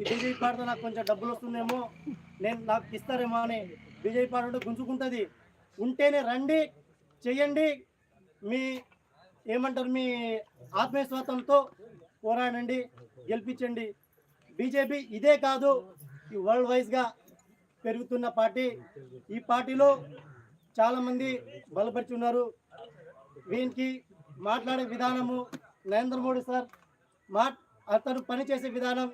ఈ బీజేపీ పార్టీతో నాకు కొంచెం డబ్బులు వస్తుందేమో నేను నాకు ఇస్తారేమో అని బీజేపీ పార్టీ గుంజుకుంటుంది. ఉంటేనే రండి చెయ్యండి. మీ ఏమంటారు మీ ఆత్మవిశ్వాసంతో పోరాడండి గెలిపించండి. బీజేపీ ఇదే కాదు ఈ వరల్డ్ వైజ్గా పెరుగుతున్న పార్టీ. ఈ పార్టీలో చాలామంది బలపరిచి ఉన్నారు వీనికి మాట్లాడే విధానము నరేంద్ర మోడీ సార్. మా అతను పనిచేసే విధానం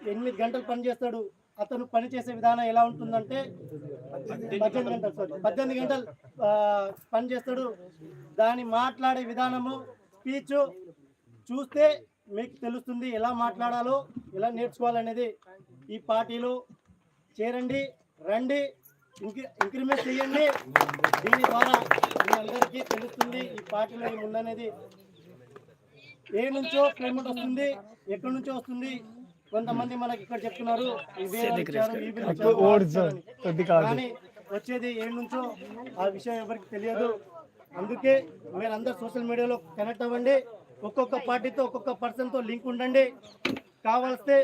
ఎనిమిది గంటలు పనిచేస్తాడు అతను పనిచేసే విధానం ఎలా ఉంటుందంటే పద్దెనిమిది గంటలు సారీ పద్దెనిమిది గంటలు పనిచేస్తాడు దాని మాట్లాడే విధానము స్పీచ్ చూస్తే మీకు తెలుస్తుంది ఎలా మాట్లాడాలో ఎలా నేర్చుకోవాలనేది. ఈ పార్టీలో చేరండి రండి ఇంక్రి- ఇంక్రిమెంట్ చేయండి. దీని ద్వారా మీ అందరికీ తెలుస్తుంది ఈ పార్టీలో ఏముందనేది. ఏ నుంచో పేమెంట్ వస్తుంది ఎక్కడి నుంచో వస్తుంది కొంతమంది మనకి ఇక్కడ చెప్తున్నారు. కానీ వచ్చేది ఏ నుంచో ఆ విషయం ఎవరికి తెలియదు. అందుకే మీరందరూ సోషల్ మీడియాలో కనెక్ట్ అవ్వండి ఒక్కొక్క పార్టీతో ఒక్కొక్క పర్సన్తో లింక్ ఉండండి. కావలిస్తే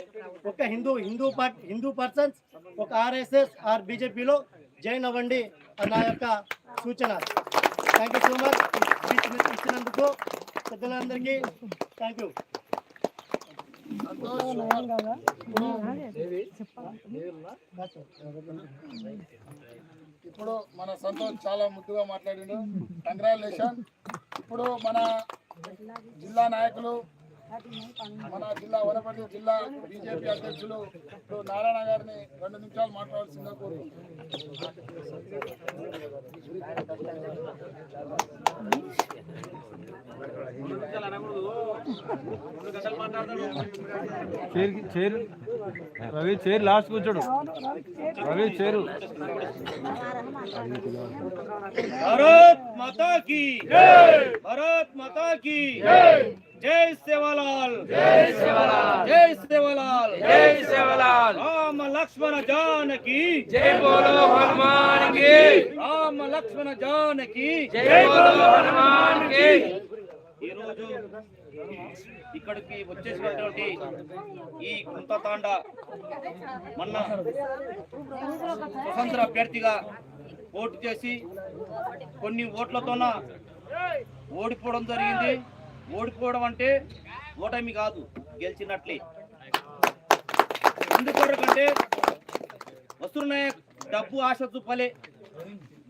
ఒక హిందూ హిందూ పార్టీ హిందూ పర్సన్స్ ఒక ఆర్ఎస్ఎస్ ఆర్ బీజేపీలో జాయిన్ అవ్వండి నా యొక్క సూచన. థ్యాంక్ యూ సో మచ్ ఇచ్చినందుకు పెద్దలందరికీ థ్యాంక్ యూ ఇప్పుడు మన సంతోష్ చాలా ముద్దుగా మాట్లాడిండు. కంగ్రాచులేషన్ ఇప్పుడు మన జిల్లా నాయకులు మన జిల్లా వనపల్లి జిల్లా బీజేపీ అధ్యక్షులు ఇప్పుడు నారాయణ గారిని రెండు నిమిషాలు మాట్లాడాల్సిందిగా కోరుకుంటున్నాను chair chair Ravi chair last కూర్చోడు రవి చైరు భారత్ మాతా की భారత్ మాతా की జై సేవలాల్ జై సేవలాల్ జై సేవలాల్ జై సేవలాల్ రామ లక్ష్మణ జానకి జై బోలో హనుమాన్ కి రామ లక్ష్మణ జానకి జై బోలో హనుమాన్ కి ఈ రోజు ఇక్కడికి వచ్చేసినటువంటి ఈ కుంతతాండ మొన్న స్వతంత్ర అభ్యర్థిగా ఓటు చేసి కొన్ని ఓట్లతోన ఓడిపోవడం జరిగింది. ఓడిపోవడం అంటే ఓటమి కాదు గెలిచినట్లే. ఎందుకంటే వస్తున్నాయి డబ్బు ఆశ చూపలే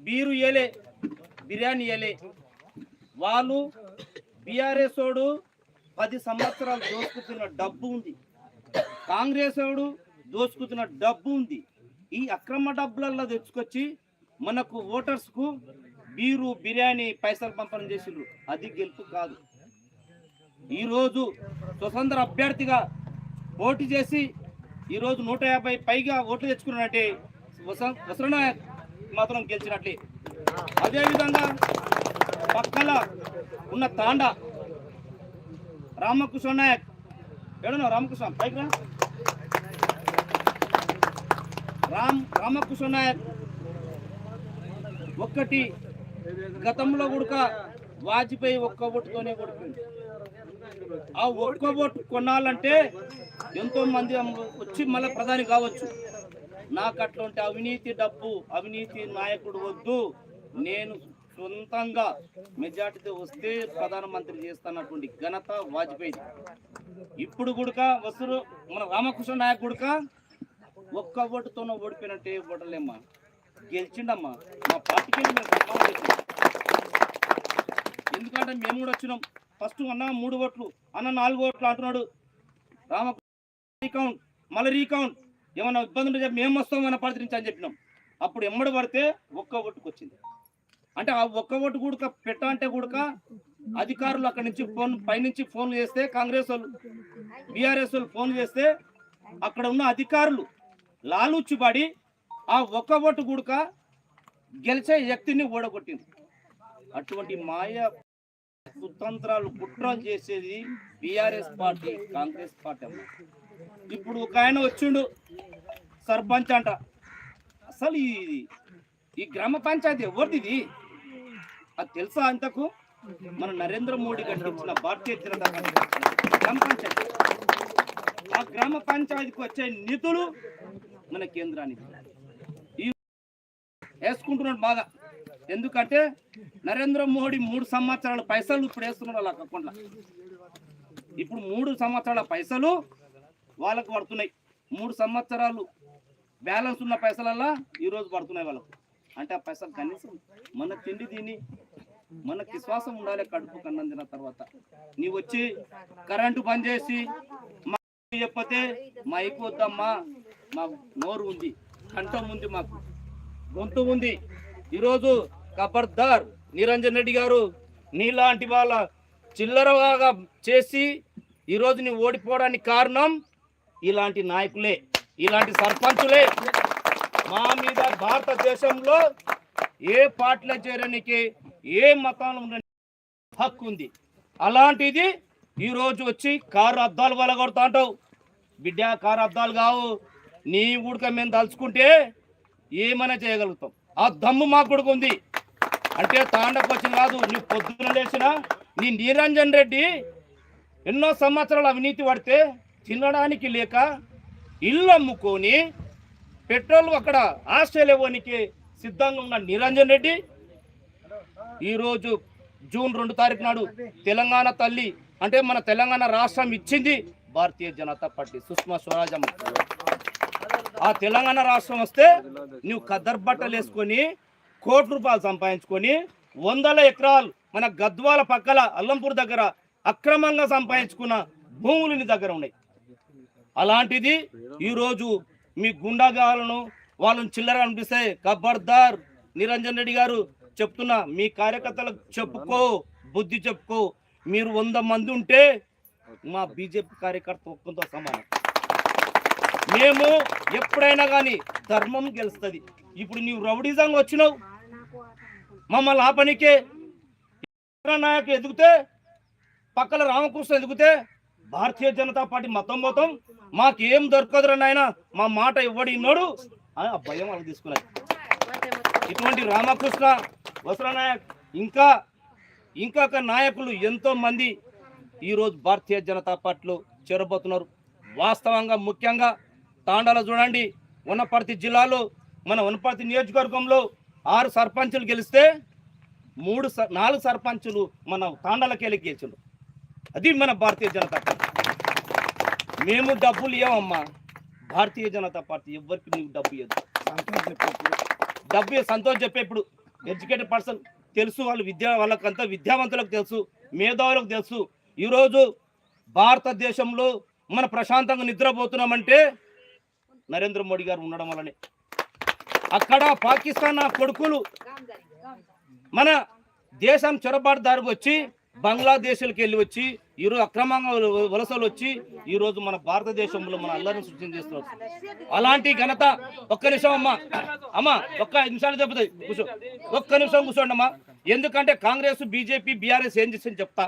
బీరు ఏలే బిర్యానీ ఏలే. వాళ్ళు బీఆర్ఎస్ వాడు పది సంవత్సరాలు దోసుకుతున్న డబ్బు ఉంది. కాంగ్రెస్ వాడు దోసుకుతున్న డబ్బు ఉంది. ఈ అక్రమ డబ్బులలో తెచ్చుకొచ్చి మనకు ఓటర్స్కు బీరు బిర్యానీ పైసలు పంపడం చేసిండ్రు. అది గెలుపు కాదు. ఈరోజు స్వతంత్ర అభ్యర్థిగా పోటీ చేసి ఈరోజు నూట యాభై పైగా ఓట్లు తెచ్చుకున్నట్టే వసరణ మాత్రం గెలిచినట్లే. అదేవిధంగా పక్కల ఉన్న తాండా. రామకృష్ణ నాయక్. ఏడన్నా రామకృష్ణ? పైకి రా. రామ్ రామకృష్ణ నాయక్. ఒక్కటి గతంలో కూడా వాజ్పేయి ఒక్క ఓటుతోనే కొడుకుంది ఆ ఒక్క ఓటు కొనాలంటే ఎంతో మంది వచ్చి మళ్ళీ ప్రధాని కావచ్చు. నాకు అట్లాంటి అవినీతి డబ్బు అవినీతి నాయకుడు వద్దు. నేను సొంతంగా మెజార్టీతో వస్తే ప్రధానమంత్రి చేస్తున్నటువంటి ఘనత వాజ్పేయి ఇప్పుడు కూడా వస్తురు మన రామకృష్ణ నాయక్ గుడక ఒక్క ఓటుతోనో ఓడిపోయినట్టే ఓటలేమ్మా గెలిచిండమ్మా. మా పార్టీకి ఎందుకంటే మేము కూడా వచ్చినాం. ఫస్ట్ అన్న మూడు ఓట్లు అన్న నాలుగు ఓట్లు అంటున్నాడు. రామకృష్ణ రీకౌంట్ మళ్ళీ రీకౌంట్ ఏమన్నా ఇబ్బంది ఉంటే మేము వస్తాం మన పార్టీ నుంచి అని చెప్పినాం. అప్పుడు ఎమ్మడి పడితే ఒక్క ఓటుకు వచ్చింది అంటే ఆ ఒక్క ఓటు కూడా పెట్ట అంటే కూడా అధికారులు అక్కడి నుంచి ఫోన్ పైనుంచి ఫోన్లు చేస్తే కాంగ్రెస్ వాళ్ళు బీఆర్ఎస్ వాళ్ళు ఫోన్ చేస్తే అక్కడ ఉన్న అధికారులు లాలూచిబడి ఆ ఒక్క ఓటు గుడక గెలిచే వ్యక్తిని ఓడగొట్టింది. అటువంటి మాయ కుతంత్రాలు కుట్రలు చేసేది బీఆర్ఎస్ పార్టీ కాంగ్రెస్ పార్టీ ఇప్పుడు ఒక ఆయన వచ్చిండు సర్పంచ్ అంట. అసలు ఈ ఈ గ్రామ పంచాయతీ ఎవరిది అది తెలుసా అంతకు? మన నరేంద్ర మోడీ కట్టించిన భారతీయ జనతా గ్రామ పంచాయతీ. ఆ గ్రామ పంచాయతీకి వచ్చే నిధులు మన కేంద్రానికి. ఈ వేసుకుంటున్నాడు బాగా ఎందుకంటే నరేంద్ర మోడీ మూడు సంవత్సరాల పైసలు ఇప్పుడు వేస్తున్నాడు వాళ్ళ అకౌంట్లో ఇప్పుడు మూడు సంవత్సరాల పైసలు వాళ్ళకు పడుతున్నాయి. మూడు సంవత్సరాలు బ్యాలెన్స్ ఉన్న పైసలల్లా ఈరోజు పడుతున్నాయి వాళ్ళకు. అంటే ఆ పైసలు కనీసం మన తిండి తిని మనకి విశ్వాసం ఉండాలి కడుపు కన్నందిన తర్వాత. నీవు వచ్చి కరెంటు బంద్ చేసి మా చెప్పతే మా అయిపోద్దమ్మా వద్దమ్మా మా నోరు ఉంది కంఠం ఉంది మాకు గొంతు ఉంది. ఈరోజు కబర్దార్ నిరంజన్ రెడ్డి గారు నీలాంటి వాళ్ళ చిల్లరగా చేసి ఈరోజు నీ ఓడిపోవడానికి కారణం ఇలాంటి నాయకులే ఇలాంటి సర్పంచులే. మా మీద భారతదేశంలో ఏ పార్టీలో చేరడానికి ఏ మతంలో ఉండడానికి హక్కు ఉంది. అలాంటిది ఈరోజు వచ్చి కారు అద్దాలు వలగొడతా అంటావు. బిడ్డ కారు అద్దాలు కావు. నీ ఉడక మేము తలుచుకుంటే ఏమైనా చేయగలుగుతాం. ఆ దమ్ము మాకు కొడుకు ఉంది. అంటే తాండకు వచ్చింది కాదు నీ పొద్దున లేచిన నీ నిరంజన్ రెడ్డి ఎన్నో సంవత్సరాలు అవినీతి పడితే తినడానికి లేక ఇల్లు అమ్ముకొని పెట్రోల్ అక్కడ ఆస్ట్రేలియా పోనీకి సిద్ధంగా ఉన్న నిరంజన్ రెడ్డి. ఈరోజు జూన్ రెండు తారీఖు నాడు తెలంగాణ తల్లి అంటే మన తెలంగాణ రాష్ట్రం ఇచ్చింది భారతీయ జనతా పార్టీ. సుష్మా స్వరాజ్ ఆ తెలంగాణ రాష్ట్రం వస్తే నువ్వు కద్దరు బట్టలు వేసుకొని కోటి రూపాయలు సంపాదించుకొని వందల ఎకరాలు మన గద్వాల పక్కల అల్లంపూర్ దగ్గర అక్రమంగా సంపాదించుకున్న భూములు నీ దగ్గర ఉన్నాయి. అలాంటిది ఈరోజు మీ గుండాగాలను వాళ్ళని చిల్లర అనిపిస్తే కబర్దార్ నిరంజన్ రెడ్డి గారు చెప్తున్నా మీ కార్యకర్తలకు చెప్పుకో బుద్ధి చెప్పుకో. మీరు వంద మంది ఉంటే మా బీజేపీ కార్యకర్త ఒక్కంతో సమానం. మేము ఎప్పుడైనా కానీ ధర్మం గెలుస్తుంది. ఇప్పుడు నీవు రౌడీజంగా వచ్చినావు. మమ్మల్ని ఆపనికే. నాయకు ఎదిగితే పక్కల రామకృష్ణ ఎదిగితే భారతీయ జనతా పార్టీ మతం మొత్తం మాకేం దొరకదురా నాయన మా మాట ఇవ్వడి ఇన్నాడు అని ఆ భయం వాళ్ళకి తీసుకున్నారు ఇటువంటి రామకృష్ణ వసరనాయక్ ఇంకా ఇంకా ఒక నాయకులు ఎంతో మంది ఈరోజు భారతీయ జనతా పార్టీలో చేరబోతున్నారు. వాస్తవంగా ముఖ్యంగా తాండాలో చూడండి వనపర్తి జిల్లాలో మన వనపర్తి నియోజకవర్గంలో ఆరు సర్పంచులు గెలిస్తే మూడు స- నాలుగు సర్పంచులు మన తాండాలకి వెళ్ళి గెలిచిండ్రు. అది మన భారతీయ జనతా పార్టీ. మేము డబ్బులు ఇవ్వమమ్మా భారతీయ జనతా పార్టీ ఎవరికి నీవు డబ్బు ఇవ్వదు డబ్బు సంతోష్ చెప్పే ఇప్పుడు ఎడ్యుకేటెడ్ పర్సన్ తెలుసు వాళ్ళు విద్యా వాళ్ళకంతా విద్యావంతులకు తెలుసు మేధావులకు తెలుసు. ఈరోజు భారతదేశంలో మన ప్రశాంతంగా నిద్రపోతున్నామంటే నరేంద్ర మోడీ గారు ఉండడం వల్లనే. అక్కడ పాకిస్తాన్ కొడుకులు మన దేశం చొరబాటుదారుకు వచ్చి బంగ్లాదేశ్కి వెళ్ళి వచ్చి ఈరోజు అక్రమంగా వలసలు వచ్చి ఈ రోజు మన భారతదేశంలో మన అల్లరిని సృష్టి చేస్తున్నారు. అలాంటి ఘనత ఒక్క నిమిషం అమ్మా. అమ్మా ఒక్క నిమిషాలు చెప్తాయి కూర్చో. ఒక్క నిమిషం కూర్చోండి అమ్మా ఎందుకంటే కాంగ్రెస్ బీజేపీ బీఆర్ఎస్ ఏం చేసింది చెప్తా.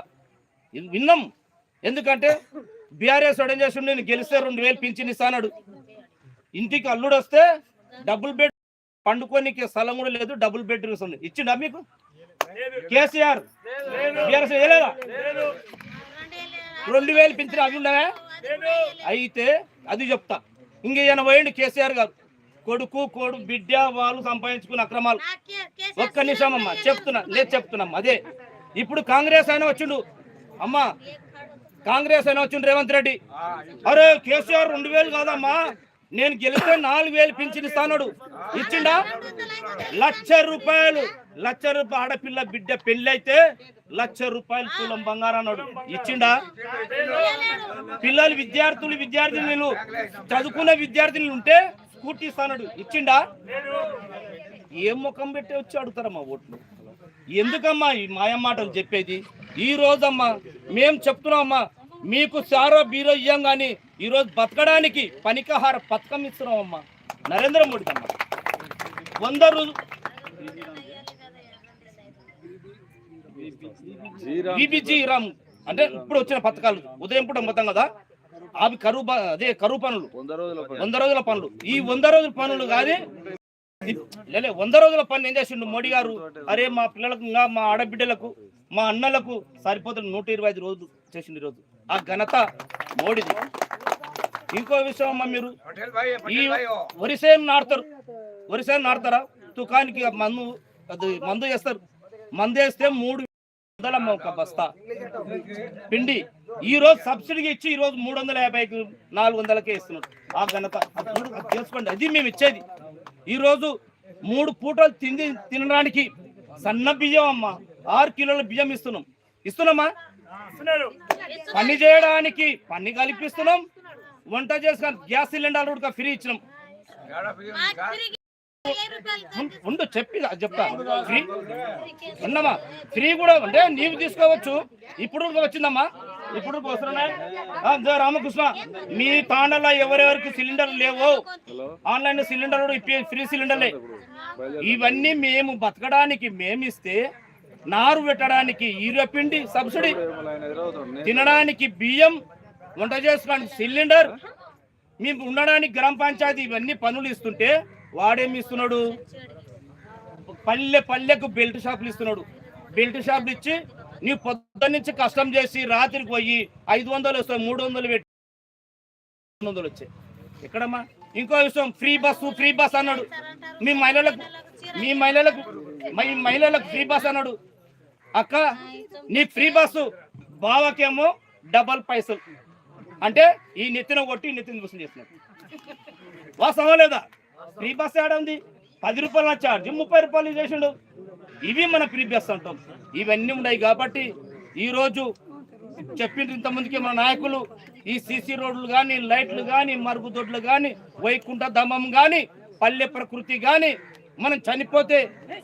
విన్నాం? ఎందుకంటే బీఆర్ఎస్ ఏం చేసి నేను గెలిస్తే రెండు వేలు పింఛన్ ఇస్తానాడు ఇంటికి అల్లుడు వస్తే డబుల్ బెడ్ పండుకోనికి స్థలం కూడా లేదు డబుల్ బెడ్ ఉంది ఇచ్చిండా మీకు? కేసీఆర్ బీఆర్ఎస్ వేయలేదా? రెండు వేలు పింఛన్ అవి ఉండవా? అయితే అది చెప్తా. ఇంక ఈయన పోయిండు కేసీఆర్ గారు. కొడుకు కొడు బిడ్డ వాళ్ళు సంపాదించుకున్న అక్రమాలు. ఒక్క నిమిషం అమ్మా చెప్తున్నా లేదు చెప్తున్నాం అదే. ఇప్పుడు కాంగ్రెస్ అయినా వచ్చిండు. అమ్మా కాంగ్రెస్ అయినా వచ్చిండు రేవంత్ రెడ్డి. అరే కేసీఆర్ రెండు వేలు కాదమ్మా. నేను గెలిస్తే నాలుగు వేలు పింఛన్ ఇస్తాడు ఇచ్చిండా? లక్ష రూపాయలు. లక్ష రూపాయలు ఆడపిల్ల బిడ్డ పెళ్ళి అయితే లక్ష రూపాయలు తులం బంగారం అన్నాడు ఇచ్చిండా? పిల్లలు విద్యార్థులు విద్యార్థినులు చదువుకున్న విద్యార్థినులు ఉంటే స్కూటీ ఇస్తాడు ఇచ్చిండా? ఏం ముఖం పెట్టి వచ్చి అడుగుతారమ్మా ఓట్లు? ఎందుకమ్మా ఈ మాయ మాటలు చెప్పేది? ఈ రోజమ్మా మేము చెప్తున్నామమ్మా మీకు సారో బీరో ఇయ్యం కానీ ఈరోజు బతకడానికి పనికహార పథకం ఇస్తున్నామమ్మా. నరేంద్ర మోడీ అమ్మా వంద రోజు బీబీజీ రామ్. అంటే ఇప్పుడు వచ్చిన పథకాలు. ఉదయం పూట మొత్తం కదా? అవి కరువు అదే కరువు పనులు. వంద రోజుల పనులు. ఈ వంద రోజుల పనులు కాదు లేలే వంద రోజుల పని ఏం చేసిండు మోడీ గారు? అరే మా పిల్లలకు మా ఆడబిడ్డలకు మా అన్నలకు సరిపోతుంది నూట ఇరవై ఐదు రోజులు చేసిండు ఈరోజు. ఆ ఘనత మోడీది. ఇంకో విషయం అమ్మా మీరు. ఈ వరిసేను నాడతారు వరిసేను నాడతారా తుకానికి మందు అది మందు వేస్తారు. మందు వేస్తే మూడు వందలమ్మ ఒక బస్తా. పిండి. ఈ రోజు సబ్సిడీకి ఇచ్చి ఈ రోజు మూడు వందల యాభైకి నాలుగు వందలకే ఇస్తున్నారు. ఆ ఘనత. అది చూడు, అది తెలుసుకోండి. అది మేము ఇచ్చేది. ఈ రోజు మూడు పూటలు తిండి తినడానికి సన్న బియ్యం అమ్మ. ఆరు కిలోల బియ్యం ఇస్తున్నాం. ఇస్తున్నామా? పని చేయడానికి పని కల్పిస్తున్నాం. వంట చేసుకొని గ్యాస్ సిలిండర్ కూడా ఫ్రీ ఇచ్చినాం. ఉండు చెప్పి చెప్తా. ఫ్రీ ఉన్నమా ఫ్రీ కూడా అంటే నీవు తీసుకోవచ్చు. ఇప్పుడు వచ్చిందమ్మా. ఇప్పుడు వస్తున్నాయి. రామకృష్ణ. మీ తాండలో ఎవరెవరికి సిలిండర్ లేవు ఆన్లైన్ సిలిండర్ కూడా ఇప్పి ఫ్రీ సిలిండర్లే. ఇవన్నీ మేము బతకడానికి మేమిస్తే నారు పెట్టడానికి ఈరో పిండి సబ్సిడీ. తినడానికి బియ్యం వంట చేసుకోవడానికి సిలిండర్. మేము ఉండడానికి గ్రామ పంచాయతీ ఇవన్నీ పనులు ఇస్తుంటే వాడేమి ఇస్తున్నాడు పల్లె పల్లెకు బెల్ట్ షాపులు ఇస్తున్నాడు. బెల్ట్ షాపులు ఇచ్చి నీవు పొద్దున్న నుంచి కష్టం చేసి రాత్రికి పోయి ఐదు వందలు వస్తాయి మూడు వందలు పెట్టి వందలు వచ్చాయి. ఎక్కడమ్మా? ఇంకో విషయం ఫ్రీ బస్సు ఫ్రీ బస్ అన్నాడు. మీ మహిళలకు మీ మహిళలకు మీ మహిళలకు ఫ్రీ బస్ అన్నాడు. అక్క నీ ఫ్రీ బస్సు బావకేమో డబల్ పైసలు. అంటే ఈ నెత్తిన కొట్టి నెత్తిన మోసం చేస్తున్నాడు. వాస్తవం లేదా? ఫ్రీ బస్ ఏడా ఉంది. పది రూపాయల ఛార్జ్ ముప్పై రూపాయలు చేసిండు. ఇవి మన ఫ్రీ బస్ అంటాం. ఇవన్నీ ఉన్నాయి కాబట్టి ఈ రోజు చెప్పిండ్రు ఇంతమందికి మన నాయకులు ఈ సీసీ రోడ్లు కానీ లైట్లు కానీ మరుగుదొడ్లు కానీ వైకుంఠ ధమం కానీ పల్లె ప్రకృతి కానీ మనం చనిపోతే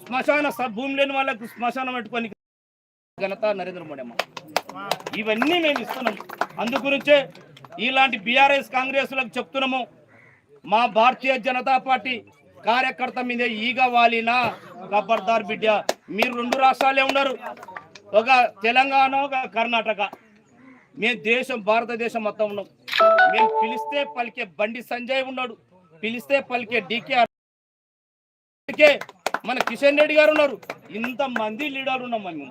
శ్మశాన భూమి లేని వాళ్ళకు శ్మశానం పెట్టుకొని ఘనత నరేంద్ర మోడీ అమ్మ. ఇవన్నీ మేము ఇస్తున్నాం. అందు గురించే ఇలాంటి బీఆర్ఎస్ కాంగ్రెస్లకు చెప్తున్నాము. మా భారతీయ జనతా పార్టీ కార్యకర్త మీద ఈగ వాలినా ఖబర్దార్ బిడ్డ. మీరు రెండు రాష్ట్రాలే ఉన్నారు. ఒక తెలంగాణ ఒక కర్ణాటక. మేము దేశం భారతదేశం మొత్తం ఉన్నాం. మేము పిలిస్తే పలికే బండి సంజయ్ ఉన్నాడు. పిలిస్తే పలికే డికే మన కిషన్ రెడ్డి గారు ఉన్నారు. ఇంత మంది లీడర్లు ఉన్నాం మేము.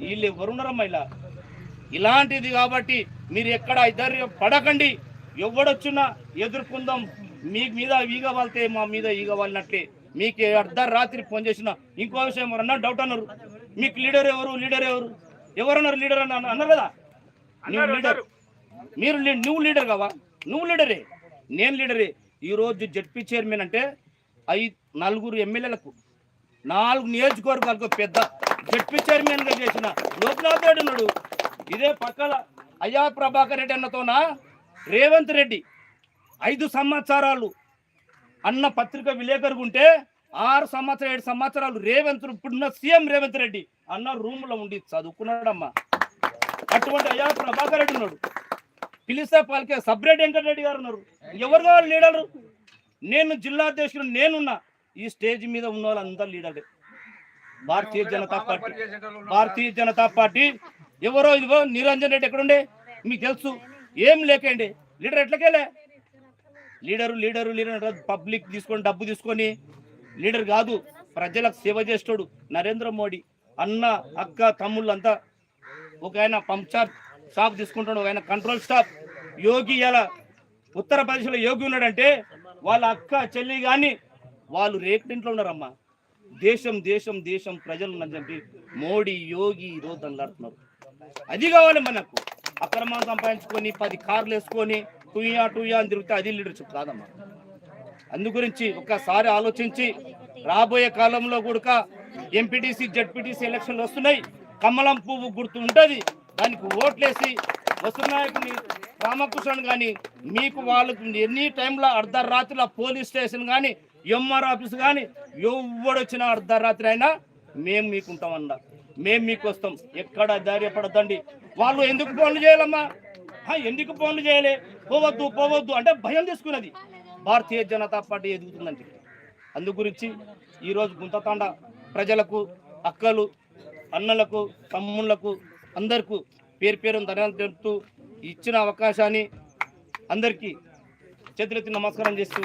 వీళ్ళు ఎవరున్నారమ్మా ఇలా ఇలాంటిది కాబట్టి మీరు ఎక్కడ ఇద్దరు పడకండి. ఎవడొచ్చినా ఎదుర్కొందాం. మీ మీద ఈగ వాళ్తే మా మీద ఈగ వాలినట్లే మీకు అర్ధరాత్రి ఫోన్ చేసిన ఇంకో విషయం ఎవరన్నా డౌట్ అన్నారు? మీకు లీడర్ ఎవరు? లీడర్ ఎవరు? ఎవరన్నారు లీడర్ అని అన్న- అన్నారు కదా? నువ్వు లీడర్ మీరు నువ్వు లీడర్ కావా? నువ్వు లీడరే నేను లీడరే ఈ రోజు జడ్పీ చైర్మన్ అంటే ఐదు నలుగురు ఎమ్మెల్యేలకు నాలుగు నియోజకవర్గాలకు పెద్ద జడ్పీ చైర్మన్గా చేసిన లోక్నాథ్ రెడ్డి ఉన్నాడు. ఇదే పక్కల అయ్యా ప్రభాకర్ రెడ్డి అన్నతోన? రేవంత్ రెడ్డి. ఐదు సంవత్సరాలు అన్న పత్రిక విలేకరు ఉంటే ఆరు సంవత్సరాలు ఏడు సంవత్సరాలు రేవంత్ ఇప్పుడున్న సీఎం రేవంత్ రెడ్డి అన్న రూమ్లో ఉండి చదువుకున్నాడమ్మా. అటువంటి అయ్యా ప్రభాకర్ రెడ్డి ఉన్నాడు. పిలిస్తే పలికే సబ్రెడ్డి వెంకటరెడ్డి గారు ఉన్నారు. ఎవరు కావాలి లీడరు? నేను జిల్లా అధ్యక్షుడు నేనున్నా. ఈ స్టేజ్ మీద ఉన్న వాళ్ళందరూ లీడర్లే. భారతీయ జనతా పార్టీ భారతీయ జనతా పార్టీ ఎవరో ఇదిగో నిరంజన్ రెడ్డి ఎక్కడుండే? మీకు తెలుసు. ఏం లేకండి. లీడర్ ఎట్లకెళ్ళే లీడరు లీడరు లీడర్ పబ్లిక్ తీసుకొని డబ్బు తీసుకొని లీడర్ కాదు ప్రజలకు సేవ చేస్తాడు నరేంద్ర మోడీ. అన్న అక్క తమ్ముళ్ళు అంతా ఒక ఆయన పంప్చార్ షాప్ తీసుకుంటాడు ఒక ఆయన కంట్రోల్ స్టాప్ యోగి ఇలా ఉత్తరప్రదేశ్లో యోగి ఉన్నాడంటే వాళ్ళ అక్క చెల్లి కానీ వాళ్ళు రేకుడింట్లో ఉన్నారమ్మా. దేశం దేశం దేశం ప్రజలు అని చెప్పి మోడీ యోగి ఈరోజు రోజు అది కావాలి మనకు. అక్రమం సంపాదించుకొని పది కార్లు వేసుకొని టూయా టూయా అని తిరిగితే అది లీడర్షిప్ కాదమ్మా. అందు గురించి ఒక్కసారి ఆలోచించి రాబోయే కాలంలో కూడా ఎంపీటీసీ జడ్పీటీసీ ఎలక్షన్లు వస్తున్నాయి. కమలం పువ్వు గుర్తు ఉంటుంది. దానికి ఓట్లేసి వసునాయకుని రామకృష్ణ కానీ మీకు వాళ్ళకు ఎన్ని టైంలో అర్ధరాత్రిలో పోలీస్ స్టేషన్ కానీ ఎంఆర్ ఆఫీస్ కానీ ఎవడొచ్చిన అర్ధరాత్రి అయినా మేము మీకుంటామన్నా మేము మీకు వస్తాం ఎక్కడ ధైర్యపడద్దండి. వాళ్ళు ఎందుకు ఫోన్లు చేయాలమ్మా? ఎందుకు ఫోన్లు చేయలే? పోవద్దు పోవద్దు అంటే భయం తీసుకున్నది. భారతీయ జనతా పార్టీ ఎదుగుతుందని చెప్పి అందు గురించి ఈరోజు గుంతతాండ ప్రజలకు అక్కలు అన్నలకు తమ్ముళ్ళకు అందరికీ పేరు పేరు ధన్యవాదాలు తెలుపుతూ ఇచ్చిన అవకాశాన్ని అందరికీ చేతులెత్తి నమస్కారం చేస్తూ